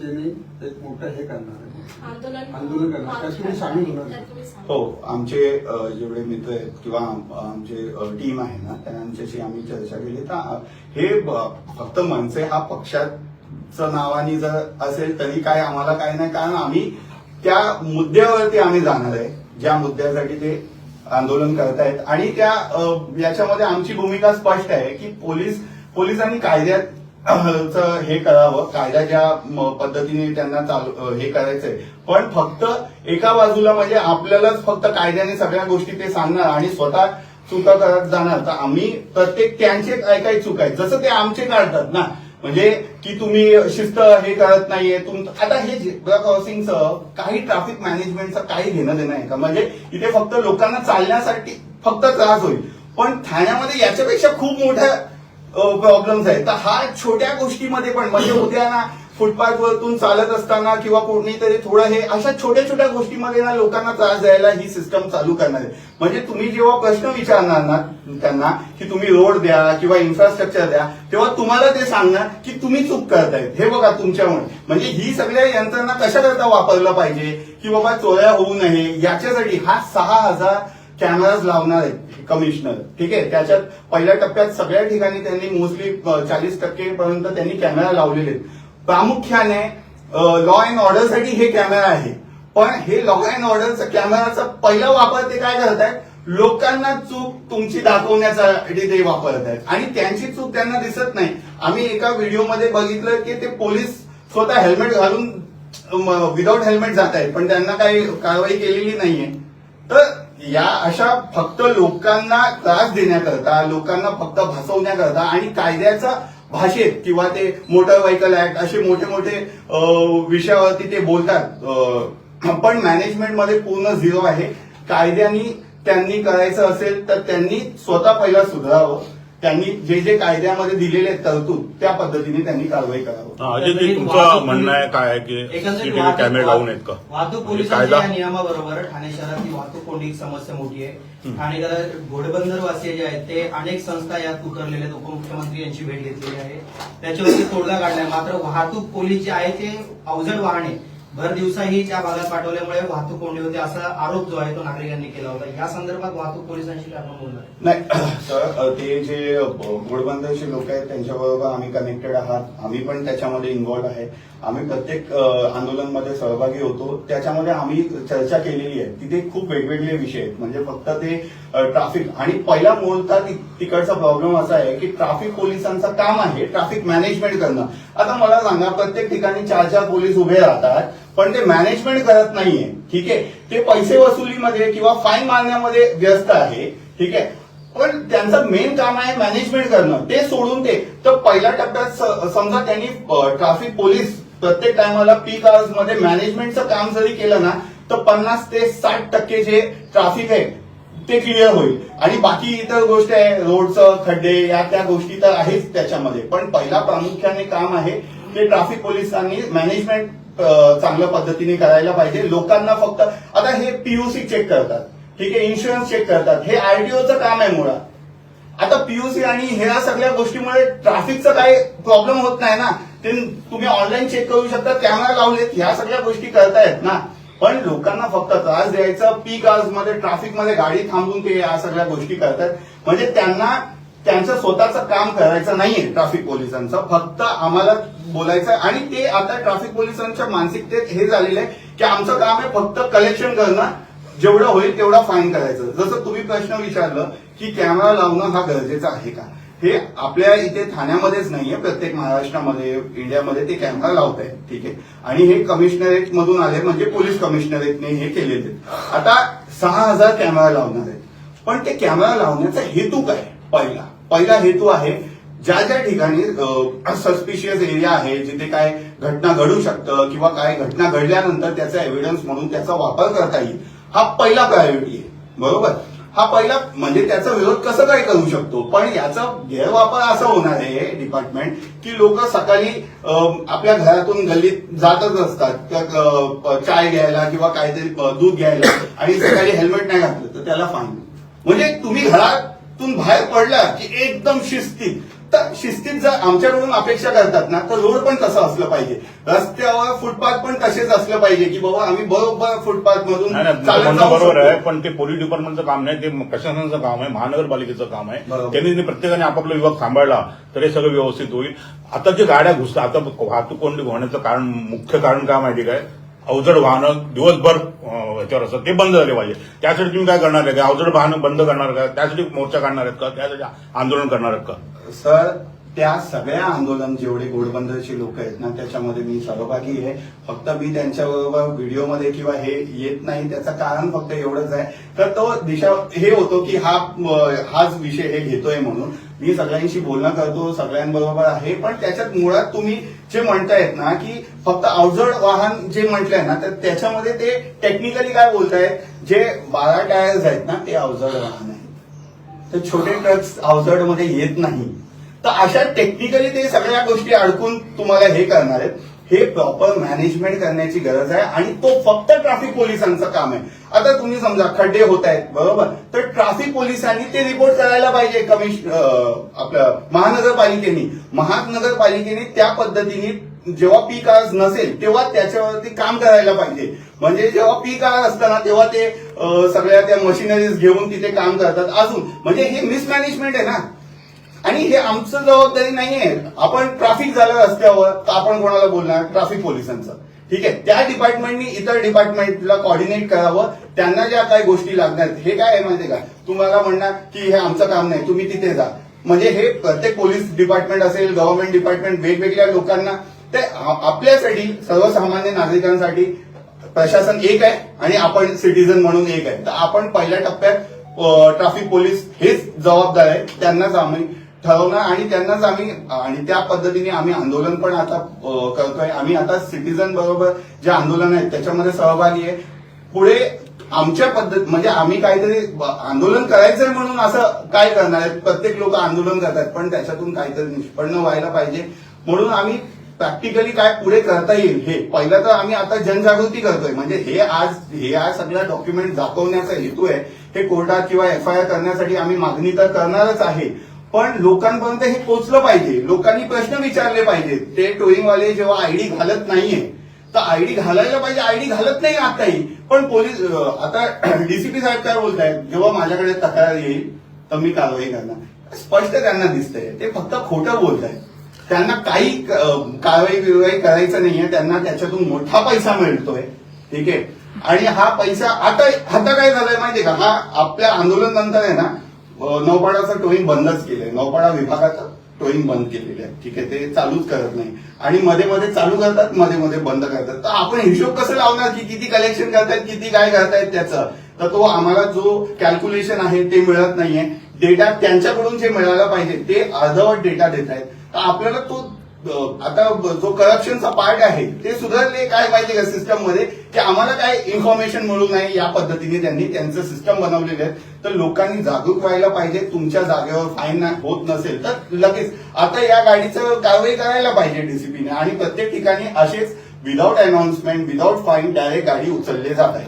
त्यांनी एक मोठं हे करणार आहे. आंदोलन आंदोलन करणार त्यात तुम्ही सामील होणार. हो आमचे जेवढे मित्र आहेत किंवा आम- आमचे टीम आहे ना त्यांच्याशी आम्ही चर्चा केली. तर हे फक्त मनसे हा पक्षाचं नावाने जर असेल तरी काय आम्हाला काय नाही. कारण आम्ही त्या मुद्द्यावरती आम्ही जाणार आहे. ज्या मुद्द्यासाठी ते आंदोलन करतायत. आणि त्या याच्यामध्ये आमची भूमिका स्पष्ट आहे की पोलीस पोलिसांनी कायद्यात हे करावं कायदा ज्या पद्धतीने त्यांना चालू हे करायचंय. पण फक्त एका बाजूला म्हणजे आपल्यालाच फक्त कायद्याने सगळ्या गोष्टी ते सांगणार आणि स्वतः चुका करत जाणार. तर आम्ही प्रत्येक त्यांचे काय काय चूक जसं ते आमचे काढतात ना. म्हणजे की तुम्ही शिस्त हे करत नाहीये तुम आता हे झेब्रा क्रॉसिंगचं काही ट्रॅफिक मॅनेजमेंटचं काही घेणं देणं आहे का? म्हणजे इथे फक्त लोकांना चालण्यासाठी फक्त त्रास होईल. पण ठाण्यामध्ये याच्यापेक्षा खूप मोठ्या प्रॉब्लेम्स आहेत. तर हा छोट्या गोष्टीमध्ये पण म्हणजे उद्या ना फुटपाथ वरतून चालत असताना किंवा कोणीतरी थोडं हे अशा छोट्या छोट्या गोष्टीमध्ये ना लोकांना त्रास द्यायला ही सिस्टम चालू करणार आहे. म्हणजे तुम्ही जेव्हा प्रश्न विचारणार ना त्यांना की तुम्ही रोड द्या किंवा इन्फ्रास्ट्रक्चर द्या तेव्हा तुम्हाला ते सांगणार की तुम्ही चूक करतायत हे बघा तुमच्यामुळे. म्हणजे ही सगळ्या यंत्रणा कशा करता वापरलं पाहिजे की बाबा चोऱ्या होऊ नये याच्यासाठी हा सहा हजार कॅमेराज लावणार आहेत कमिशनर ठीक आहे? त्याच्यात पहिल्या टप्प्यात सगळ्या ठिकाणी त्यांनी मोस्टली चाळीस टक्के पर्यंत त्यांनी कॅमेरा लावलेले आहेत. प्रामुख्याने लॉ अँड ऑर्डरसाठी हे कॅमेरा आहे. पण हे लॉ अँड ऑर्डरचा कॅमेराचा पहिला वापर ते काय करतायत लोकांना चूक तुमची दाखवण्यासाठी ते वापरत आहेत. आणि त्यांची चूक त्यांना दिसत नाही. आम्ही एका व्हिडिओमध्ये बघितलं की ते पोलीस स्वतः हेल्मेट घालून विदाऊट हेल्मेट जात आहेत. पण त्यांना काही कारवाई केलेली नाहीये. तर या अशा फक्त लोकांना त्रास देण्याकरता लोकांना फक्त भासवण्याकरता आणि कायद्याच्या भाषेत किंवा ते मोटर व्हेकल ऍक्ट असे मोठे मोठे विषयावरती ते बोलतात. पण मॅनेजमेंटमध्ये पूर्ण झिरो आहे. कायद्यानी त्यांनी करायचं असेल तर त्यांनी स्वतः पहिला सुधारावं. त्यांनी जे जे कायद्यामध्ये दिलेले आहेत तरतूद त्या पद्धतीने त्यांनी कारवाई करावं. हा, तुमचं म्हणणं आहे काय आहे की सीसीटीव्ही कॅमेरे लावून आहेत का? वाहतूक म्हणजे पोलिसांच्या या नियमाबरोबर ठाणे शहरातली वाहतूक कोंडी समस्या मोठी आहे. ठाणेकर घोडबंदर वासिय जे आहेत ते अनेक संस्था यात उतरलेले आहेत. उपमुख्यमंत्री यांची भेट घेतलेली आहे. त्याच्यावरती तोडगा काढलाय. मात्र वाहतूक पोलीस जे आहे ते अवजड वाहने भर दिवसाही त्या भागात पाठवल्यामुळे वाहतूक कोंडी होते असा आरोप जो आहे तो नागरिकांनी केला होता. या संदर्भात वाहतूक पोलिसांशी आपण बोलणार नाही तर ते जे गोडबंदरचे लोक आहेत त्यांच्याबरोबर आम्ही कनेक्टेड आहात. आम्ही पण त्याच्यामध्ये इन्व्हॉल्व आहे. आम्ही प्रत्येक आंदोलनमध्ये सहभागी होतो. त्याच्यामध्ये आम्ही चर्चा केलेली आहे. तिथे खूप वेगवेगळे विषय आहेत. म्हणजे फक्त ते ट्राफिक आणि पहिला मूलता तिकडचा प्रॉब्लेम असा आहे की ट्राफिक पोलिसांचं काम आहे ट्राफिक मॅनेजमेंट करणं. आता मला सांगा प्रत्येक ठिकाणी चार चार पोलीस उभे राहतात पण ते मॅनेजमेंट करत नाहीये. ठीक आहे? ते पैसे वसुलीमध्ये किंवा फाईन मारण्यामध्ये व्यस्त आहे. ठीक आहे? पण त्यांचं मेन काम आहे मॅनेजमेंट करणं. ते सोडून ते तर पहिल्या टप्प्यात समजा त्यांनी ट्राफिक पोलीस प्रत्येक टायमाला पीक आवर्समध्ये मॅनेजमेंटचं काम जरी केलं ना तर पन्नास ते साठ टक्के जे ट्राफिक आहे ते क्लिअर होईल. आणि बाकी इतर गोष्टी आहे रोडचं खड्डे या त्या गोष्टी तर आहेच त्याच्यामध्ये. पण पहिला प्रामुख्याने काम आहे ते ट्रॅफिक पोलिसांनी मॅनेजमेंट चांगल्या पद्धतीने करायला पाहिजे. लोकांना फक्त आता हे पीयूसी चेक करतात. ठीक आहे इन्शुरन्स चेक करतात. हे आरटीओचं काम आहे मुळात. आता पीयूसी आणि ह्या सगळ्या गोष्टीमुळे ट्रॅफिकचा काही प्रॉब्लेम होत नाही ना. ते तुम्ही ऑनलाईन चेक करू शकता कॅमेरा लावलेत ह्या सगळ्या गोष्टी करतायत ना. पण लोकांना फक्त त्रास द्यायचा पीक आवर्समध्ये ट्रॅफिकमध्ये गाडी थांबून ते या सगळ्या गोष्टी करतात. म्हणजे त्यांना त्यांचं स्वतःचं काम करायचं नाहीये ट्रॅफिक पोलिसांचं. फक्त आम्हाला बोलायचं आणि ते आता ट्रॅफिक पोलिसांच्या मानसिकतेत हे झालेलं आहे की आमचं काम आहे फक्त कलेक्शन करणं. जेवढं होईल तेवढा फाईन करायचं. जसं तुम्ही प्रश्न विचारलं की कॅमेरा लावणं हा गरजेचा आहे का? हे आपल्या इथे ठाण्यामध्येच नाहीये प्रत्येक महाराष्ट्रामध्ये इंडियामध्ये ते कॅमेरा लावत आहेत ठीक आहे. आणि हे कमिशनरेट मधून आले म्हणजे पोलीस कमिशनरेटने हे केलेले आहेत. आता सहा हजार कॅमेरा लावणार आहेत. पण ते कॅमेरा लावण्याचा हेतू काय? पहिला पहिला हेतू आहे ज्या ज्या ठिकाणी सस्पिशियस एरिया आहे जिथे काय घटना घडू शकतं किंवा काय घटना घडल्यानंतर त्याचा एव्हिडन्स म्हणून त्याचा वापर करता येईल हा पहिला प्रायोरिटी आहे. बरोबर? हा पहिला म्हणजे त्याचा विरोध कसं काय करू शकतो? पण याचा गैरवापर असा होणार आहे डिपार्टमेंट की लोक सकाळी आपल्या घरातून गल्लीत जातच असतात. चाय घ्यायला किंवा काहीतरी दूध घ्यायला आणि सकाळी हेल्मेट नाही घातलं तर त्याला फाईन म्हणजे तुम्ही घरातून बाहेर पडला की एकदम शिस्तीत तर शिस्तीत जर आमच्याकडून अपेक्षा करतात ना तर रोड पण तसं असलं पाहिजे. रस्त्यावर फुटपाथ पण तसेच असलं पाहिजे की बाबा आम्ही बरोबर फुटपाथ मधून बरोबर आहे. पण ते पोलीस डिपार्टमेंटचं काम नाही ते प्रशासनाचं काम आहे महानगरपालिकेचं काम आहे. त्यांनी प्रत्येकाने आपापला विभाग सांभाळला तर हे सगळं व्यवस्थित होईल. आता जे गाड्या घुसतात आता वाहतूक कोंडी होण्याचं कारण मुख्य कारण काय माहिती काय? अवजड वाहनं दिवसभर याच्यावर असतात. ते बंद झाले पाहिजे. त्यासाठी तुम्ही काय करणार आहे? का अवजड वाहनं बंद करणार का? त्यासाठी मोर्चा काढणार आहेत का? त्यासाठी आंदोलन करणार आहेत का? सर त्या सगळ्या आंदोलन जेवढे घोडबंदरचे लोक आहेत ना त्याच्यामध्ये मी सहभागी आहे. फक्त मी त्यांच्याबरोबर व्हिडिओमध्ये किंवा हे येत नाही त्याचं कारण फक्त एवढंच आहे. तर तो दिशा हे होतो की हा हाच विषय हे घेतोय म्हणून. मी सगळ्यांशी बोलणं करतो सगळ्यांबरोबर आहे पण त्याच्यात मुळात तुम्ही जे म्हणतायत ना की फक्त अवजड वाहन जे म्हटलंय ना तर त्याच्यामध्ये ते टेक्निकली काय बोलतायत? जे बारा टायर्स आहेत ना ते अवजड वाहन आहे तर छोटे ट्रक्स अवजडमध्ये येत नाही. तर अशा टेक्निकली ते सगळ्या गोष्टी अडकून तुम्हाला हे करणार आहेत. हे प्रॉपर मॅनेजमेंट करण्याची गरज आहे आणि तो फक्त ट्रॅफिक पोलिसांचं काम आहे. आता तुम्ही समजा खड्डे होत आहेत बरोबर? तर ट्रॅफिक पोलिसांनी ते रिपोर्ट करायला पाहिजे कमिश आपलं महानगरपालिकेने. महानगरपालिकेने त्या पद्धतीने जेव्हा पीक आज नसेल तेव्हा त्याच्यावरती काम करायला पाहिजे. म्हणजे जेव्हा पीक आज असताना तेव्हा ते सगळ्या त्या मशिनरीज घेऊन तिथे काम करतात. अजून म्हणजे हे मिसमॅनेजमेंट आहे ना. आणि हे आमचं जबाबदारी नाहीये. आपण ट्रॅफिक झालं रस्त्यावर तर आपण कोणाला बोलणार? ट्रॅफिक पोलिसांचं. ठीक आहे? त्या डिपार्टमेंटनी इतर डिपार्टमेंटला कॉर्डिनेट करावं. त्यांना ज्या काही गोष्टी लागणार हे काय आहे माहितीये का? तुम्हाला म्हणणार की हे आमचं काम नाही तुम्ही तिथे जा. म्हणजे हे प्रत्येक पोलीस डिपार्टमेंट असेल गव्हर्नमेंट डिपार्टमेंट वेगवेगळ्या लोकांना ते आपल्यासाठी सर्वसामान्य नागरिकांसाठी प्रशासन एक आहे आणि आपण सिटीजन म्हणून एक आहे. तर आपण पहिल्या टप्प्यात ट्रॅफिक पोलीस हेच जबाबदार आहे त्यांनाच आम्ही ठरवणार आणि त्यांनाच आम्ही आणि त्या पद्धतीने आम्ही आंदोलन पण आता करतोय. आम्ही आता सिटीजन बरोबर जे आंदोलन आहे त्याच्यामध्ये सहभागी आहे. पुढे आमच्या पद्धत म्हणजे आम्ही काहीतरी आंदोलन करायचंय म्हणून असं काय करणार आहेत? प्रत्येक लोक आंदोलन करतात पण त्याच्यातून काहीतरी निष्पन्न व्हायला पाहिजे. म्हणून आम्ही प्रॅक्टिकली काय पुढे करता येईल हे पहिलं तर आम्ही आता जनजागृती करतोय. म्हणजे हे आज हे आज सगळ्या डॉक्युमेंट दाखवण्याचा हेतू आहे. हे कोर्टात किंवा एफ आय आर करण्यासाठी आम्ही मागणी तर करणारच आहे. पण लोकांपर्यंत हे पोहोचलं पाहिजे. लोकांनी प्रश्न विचारले पाहिजेत. ते टोईंगवाले जेव्हा आयडी घालत नाहीये तर आयडी घालायला पाहिजे. आयडी घालत नाही आताही. पण पोलीस आता डीसीपी साहेब काय बोलतायत? जेव्हा माझ्याकडे तक्रार येईल तर मी कारवाई करणार. स्पष्ट त्यांना दिसतंय. ते फक्त खोटं बोलतायत. त्यांना काही कारवाई बिरवाई करायचं नाहीये. त्यांना त्याच्यातून मोठा पैसा मिळतोय. ठीक आहे? आणि हा पैसा आता आता काय झालाय माहितीये का? हा आपल्या आंदोलन नंतर आहे ना नौपाडाचं टोईंग बंदच केलंय. नौपाडा विभागाचं टोईंग बंद केलेली आहे. ठीक आहे ते चालूच करत नाही. आणि मध्ये मध्ये चालू करतात मध्ये मध्ये बंद करतात. तर आपण हिशोब कसं लावणार की किती कलेक्शन करतायत किती काय करतायत त्याचं? तर तो आम्हाला जो कॅल्क्युलेशन आहे ते मिळत नाहीये. डेटा त्यांच्याकडून जे मिळायला पाहिजे ते अर्धवट डेटा देत आहेत तर आपल्याला तो आता जो करप्शनचा पार्ट आहे ते सुधारले काय माहिती का सिस्टममध्ये? की आम्हाला काय इन्फॉर्मेशन मिळू नये या पद्धतीने त्यांनी त्यांचं सिस्टम बनवलेले आहे. तर लोकांनी जागरूक व्हायला पाहिजे तुमच्या जागेवर फाईन होत नसेल तर लगेच. आता या गाडीचं कारवाई करायला पाहिजे डीसीपीने आणि प्रत्येक ठिकाणी असेच without announcement without fine direct गाडी उचलले जात आहे.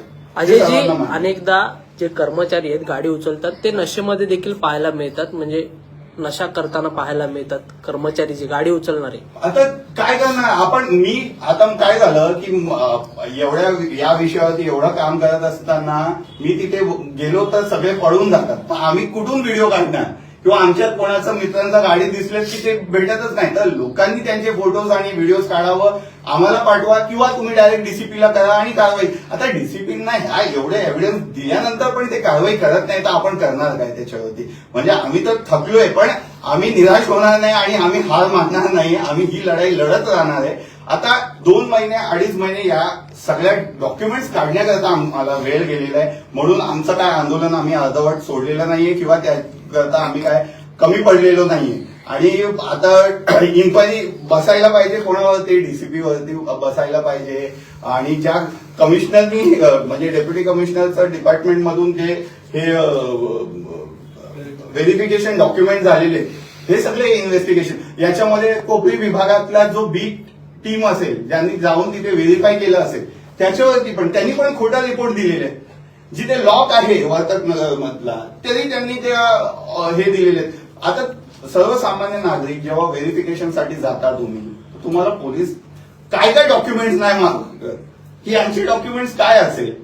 अनेकदा जे कर्मचारी आहेत गाडी उचलतात ते नशेमध्ये देखील पाहायला मिळतात. म्हणजे नशा करताना पाहायला मिळतात. कर्मचारी जे गाडी उचलणारे. आता काय करणार? आपण मी आता काय झालं की एवढ्या या विषयावरती एवढं काम करत असताना मी तिथे गेलो तर सगळे पळून जातात. पण आम्ही कुठून व्हिडिओ काढणार? किंवा आमच्यात कोणाचं मित्रांचा गाडी दिसले की ते भेटतच नाही. तर लोकांनी त्यांचे फोटोज आणि व्हिडिओज काढावं आम्हाला पाठवा किंवा तुम्ही डायरेक्ट डीसीपीला करा आणि कारवाई. आता डीसीपींना ह्या एवढे एव्हिडन्स दिल्यानंतर पण ते कारवाई करत नाही तर आपण करणार काय त्याच्यावरती? म्हणजे आम्ही तर थकलोय पण आम्ही निराश होणार नाही आणि आम्ही हार मानणार नाही. आम्ही ही लढाई लढत राहणार आहे. आता दोन महिने अडीच महिने या सगळ्या डॉक्युमेंट्स काढण्याकरता आम्हाला वेळ गेलेला आहे. म्हणून आमचं काय आंदोलन आम्ही अर्धवट सोडलेलं नाहीये किंवा त्याकरता आम्ही काय कमी पडलेलो नाहीये. आणि आता इन्क्वायरी बसायला पाहिजे कोणावरती डीसीपी वरती बसायला पाहिजे. आणि ज्या कमिशनरनी म्हणजे डेप्युटी कमिशनरचं डिपार्टमेंट मधून जे हे व्हेरिफिकेशन डॉक्युमेंट झालेले हे सगळे इन्व्हेस्टिगेशन याच्यामध्ये कोपरी विभागातला जो बी टीम असेल ज्यांनी जाऊन तिथे व्हेरीफाय केलं असेल त्याच्यावरती पण त्यांनी पण खोटा रिपोर्ट दिलेले आहे जिथे लॉक आहे वर्तक नगर मधला तरी त्यांनी ते हे दिलेले आहेत. आता सर्वसामान्य नागरिक जेव्हा व्हेरिफिकेशनसाठी जाता तुम्ही तुम्हाला पोलीस काय काय डॉक्युमेंट्स नाही मागत. की यांचे डॉक्युमेंट्स काय असेल?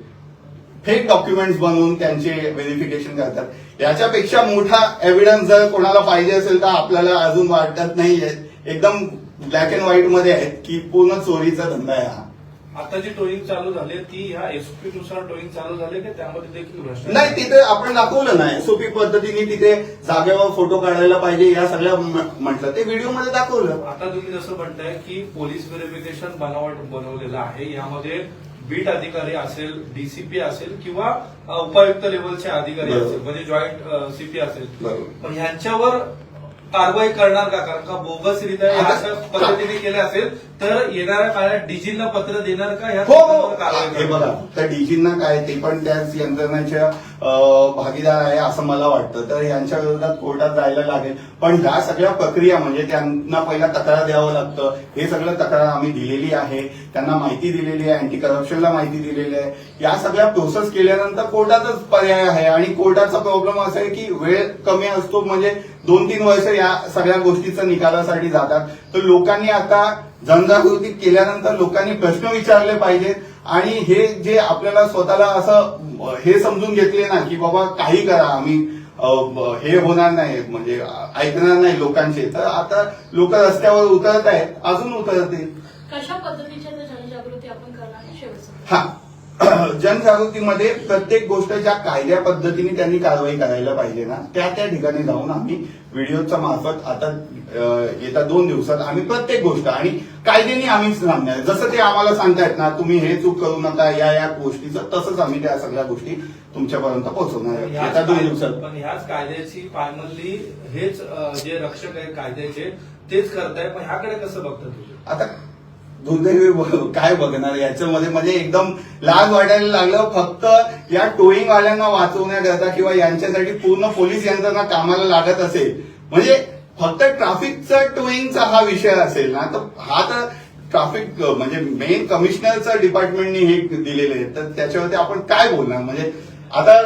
फेक डॉक्युमेंट्स बनवून त्यांचे व्हेरिफिकेशन करतात. याच्यापेक्षा मोठा एव्हिडन्स जर कोणाला पाहिजे असेल तर आपल्याला अजून वाटत नाहीये. एकदम ब्लॅक अँड व्हाईटमध्ये आहेत की पूर्ण चोरीचा धंदा आहे हा. आता जी टोईंग चालू झाली ती ह्या एसपी नुसार टोईंग चालू झाली की त्यामध्ये देखील नाही तिथे आपण दाखवलं नाही एसओपी पद्धतीने तिथे जागेवर फोटो काढायला पाहिजे या सगळ्या म्हटलं ते व्हिडिओमध्ये दाखवलं आता तुम्ही जसं म्हणताय की पोलीस व्हेरिफिकेशन बनावट बनवलेलं आहे यामध्ये बीट अधिकारी असेल डीसीपी असेल किंवा उपायुक्त लेवलचे अधिकारी. असेल म्हणजे जॉईंट सीपी असेल. पण ह्यांच्यावर कारवाई करणार का कारण का बोगसरित्या अशा पद्धतीने केल्या असेल तर येणाऱ्या काळात डीजींना पत्र देणार का? ह्या हो हो. हे? बघा तर डीजींना काय ते पण त्याच यंत्रणेच्या भागीदार आहे असं मला वाटतं. तर यांच्या विरोधात कोर्टात जायला लागेल. पण ह्या सगळ्या प्रक्रिया म्हणजे त्यांना पहिला तक्रार द्यावं लागतं. हे सगळं तक्रार आम्ही दिलेली आहे. त्यांना माहिती दिलेली आहे अँटी करप्शनला माहिती दिलेली आहे. या सगळ्या प्रोसेस केल्यानंतर कोर्टाचाच पर्याय आहे. आणि कोर्टाचा प्रॉब्लेम असा आहे की वेळ कमी असतो म्हणजे दोन तीन वर्ष या सगळ्या गोष्टीचं निकालासाठी जातात. तर लोकांनी आता जनजागृती केल्यानंतर लोकांनी प्रश्न विचारले पाहिजेत. आणि हे जे आपल्याला स्वतःला असं हे समजून घेतले ना की बाबा काही करा आम्ही हे होणार नाही म्हणजे ऐकणार नाही लोकांचे. तर आता लोक रस्त्यावर उतरत आहेत अजून उतरतील. कशा पद्धतीच्या जनजागृती आपण करणार हा. जनजागृतीमध्ये प्रत्येक गोष्ट ज्या कायद्या पद्धतीने त्यांनी कारवाई करायला पाहिजे ना. त्या त्या ठिकाणी जाऊन आम्ही व्हिडिओच्या मार्फत आता येत्या दोन दिवसात आम्ही प्रत्येक गोष्ट आणि कायद्याने आम्ही सांगणार जसं ते आम्हाला सांगतायत ना तुम्ही हे चूक करू नका या या गोष्टीचं तसंच आम्ही त्या सगळ्या गोष्टी तुमच्यापर्यंत पोहोचवणार आहे येत्या दोन दिवसात. पण ह्याच कायद्याची पायमल्ली हेच जे रक्षक आहेत कायद्याचे तेच करताय पण ह्याकडे कसं बघता तुम्ही? आता दुर्दैवी काय बघणार? याच्यामध्ये म्हणजे एकदम लाज वाटायला लागलं. फक्त या टोईंग वाल्यांना वाचवण्याकरता किंवा यांच्यासाठी पूर्ण पोलीस यंत्रणा कामाला लागत असेल. म्हणजे फक्त ट्राफिकचा टोईंगचा हा विषय असेल ना तर हा तर ट्राफिक म्हणजे मेन कमिशनरचं डिपार्टमेंटने हे दिलेले आहे. तर त्याच्यावरती आपण काय बोलणार? म्हणजे आता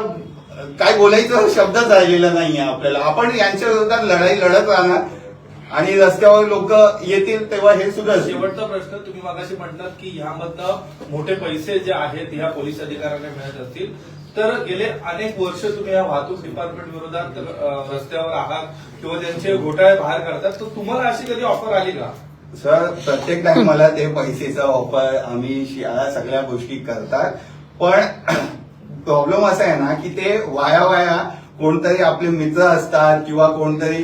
काय बोलायचं शब्दच राहिलेला नाहीये आपल्याला. आपण यांच्या विरोधात लढाई लढत राहणार. आणि रस्त्यावर लोक येतील तेव्हा हे सुद्धा शेवटचा प्रश्न तुम्ही मागाशी म्हणतात की ह्यामधनं मोठे पैसे जे आहेत ह्या पोलीस अधिकाऱ्यांना मिळत असतील. तर गेले अनेक वर्ष तुम्ही या वाहतूक डिपार्टमेंट विरोधात रस्त्यावर आहात किंवा त्यांचे घोटाळे बाहेर काढतात तर तुम्हाला अशी कधी ऑफर आली का? सर प्रत्येक टाइमाला ते पैसेचा ऑफर आम्ही या सगळ्या गोष्टी करतात. पण प्रॉब्लेम असा आहे ना की ते वाया वाया कोणतरी आपले मित्र असतात किंवा कोणतरी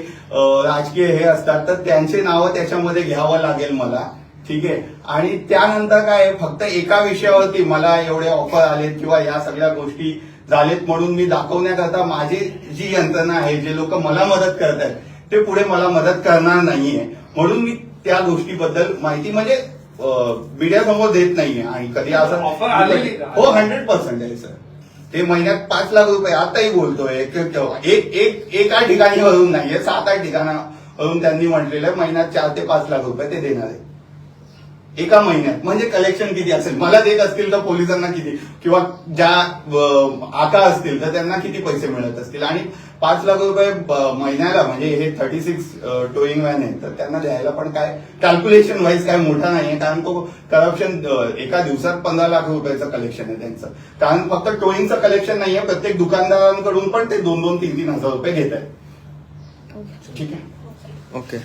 राजकीय हे असतात तर त्यांचे नावं त्याच्यामध्ये घ्यावं लागेल मला. ठीक आहे? आणि त्यानंतर काय फक्त एका विषयावरती मला एवढे ऑफर आलेत किंवा या सगळ्या गोष्टी झालेत म्हणून मी दाखवण्याकरता माझी जी यंत्रणा आहे जे लोक मला मदत करत आहेत ते पुढे मला मदत करणार नाहीये. म्हणून मी त्या गोष्टीबद्दल माहिती म्हणजे मीडिया समोर देत नाहीये. आणि कधी असं Offer आलेली? हो हंड्रेड पर्सेंट आहे सर ते महिन्यात पाच लाख रुपये. आताही बोलतोय एक एक एका ठिकाणी वरून नाहीये सात आठ ठिकाणावरून त्यांनी म्हटलेलं महिन्यात चार ते पाच लाख रुपये ते देणार आहे. एका महिन्यात. म्हणजे कलेक्शन किती असेल? मला देत असतील तर पोलिसांना किती? किंवा ज्या आका असतील तर त्यांना किती पैसे मिळत असतील? आणि पाच लाख रुपये महिन्याला म्हणजे हे थर्टी सिक्स टोईंग वॅन आहे. तर त्यांना द्यायला पण काय कॅल्क्युलेशन वाईज काय मोठा नाहीये कारण तो करप्शन एका दिवसात पंधरा लाख रुपयाचं कलेक्शन आहे त्यांचं. कारण फक्त टोईंगचं कलेक्शन नाहीये प्रत्येक दुकानदारांकडून पण ते दोन दोन तीन तीन हजार रुपये घेत आहेत ठीक आहे? ओके